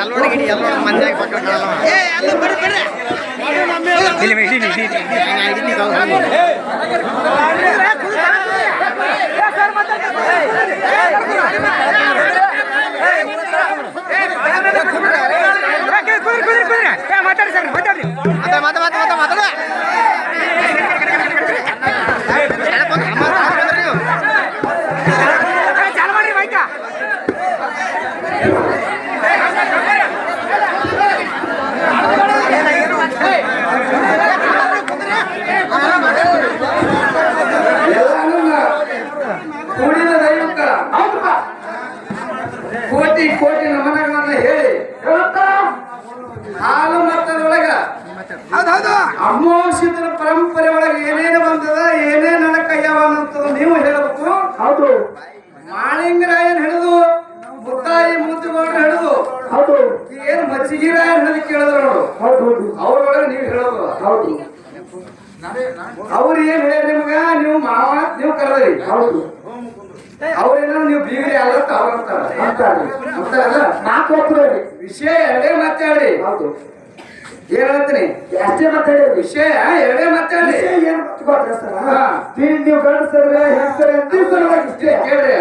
ಎಲ್ಲೋಡಿ ಗಿಡಿ ಎಲ್ಲೋಡಿ ಮಂದ್ಯಾಗ ಪಕ್ಕ ಕಾಣಲ್ಲ ಹೌದೌದು. ಅಮೋಷಿತರ ಪರಂಪರೆ ಒಳಗೆ ಏನೇನು ಬಂದದ ಏನೇನು ಕೈಯವ ಅಂತ ನೀವು ಹೇಳಬೇಕು. ಹೌದು. ಮಾಳಿಂಗರಾಯನ್ ಹಿಡಿದು ಮುತ್ತಾಯಿ ಮುತ್ತುಗೌಡ್ರು ಹಿಡಿದು ಹೌದು. ಏನು ಮಜ್ಜಿಗಿರಾಯನ್ ಹೇಳಿ ಕೇಳಿದ್ರು ನೋಡು. ಹೌದು. ಅವ್ರೊಳಗೆ ನೀವು ಹೇಳೋದು. ಹೌದು. ಅವ್ರು ಏನ್ ಹೇಳಿ ನಿಮ್ಗ? ನೀವು ಮಾವ ನೀವು ಕರೆದ್ರಿ ಹೌದು. ಅವ್ರೇನೋ ನೀವು ಬೀಗರಿ ಅಲ್ಲ ಅವ್ರ ಅಂತಾರೆ. ಅಂತಾರಲ್ಲ? ನಾಲ್ಕು ವಿಷಯ ಎರಡೇ ಮಾತಾಡ್ರಿ. ಹೌದು. ಏನ್ ಹೇಳ್ತೀನಿ ಅಷ್ಟೇ ಮಾತಾಡಿ ವಿಷಯ ಎರಡೇ ಮಾತಾಡಿ. ವಿಷಯ ಏನ್ ಗೊತ್ತಾ ಸರ್? ಹಾ. ನೀವು ಇಷ್ಟೇ. ಕೇಳ್ರಿ.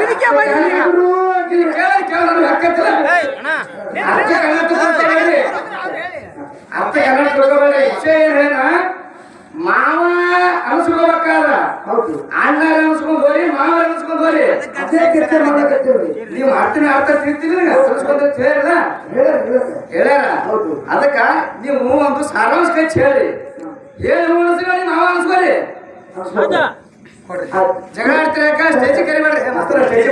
ಅರ್ಥ ಕನ್ನಡ ವಿಷಯ ಮಾವ ಅನ್ಸ್ಕೋಬೇಕಾದ್ರ ಹೌದು. ಅಣ್ಣ ಅನ್ಸ್ಕೊಂಡ್ ಹೋರಿ ಮಾವ ಅನ್ಸ್ಕೊಂಡ್ ಹೋರಿ ಅದೇ ಮಾಡಕತ್ತೇವ್ರಿ ನೀವು ಅರ್ಥನ ಅರ್ಥ ಹೇಳ್ಯಾರ ಹೌದು. ಅದಕ್ಕ ನೀವು ಒಂದು ಸಾರಾಂಶ ಕಚ್ಚಿ ಹೇಳಿ ಏನ್ ಹೂ ಅನ್ಸ್ಕೊಳ್ಳಿ ಮಾವ ಅನ್ಸ್ಕೊಳ್ಳಿ ಜಗಳ ಆಡ್ತಿರಕ ಸ್ಟೇಜ್ ಕರಿಬೇಡ್ರಿ ಸ್ಟೇಜ್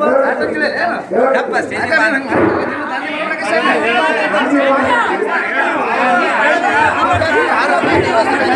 ಏನು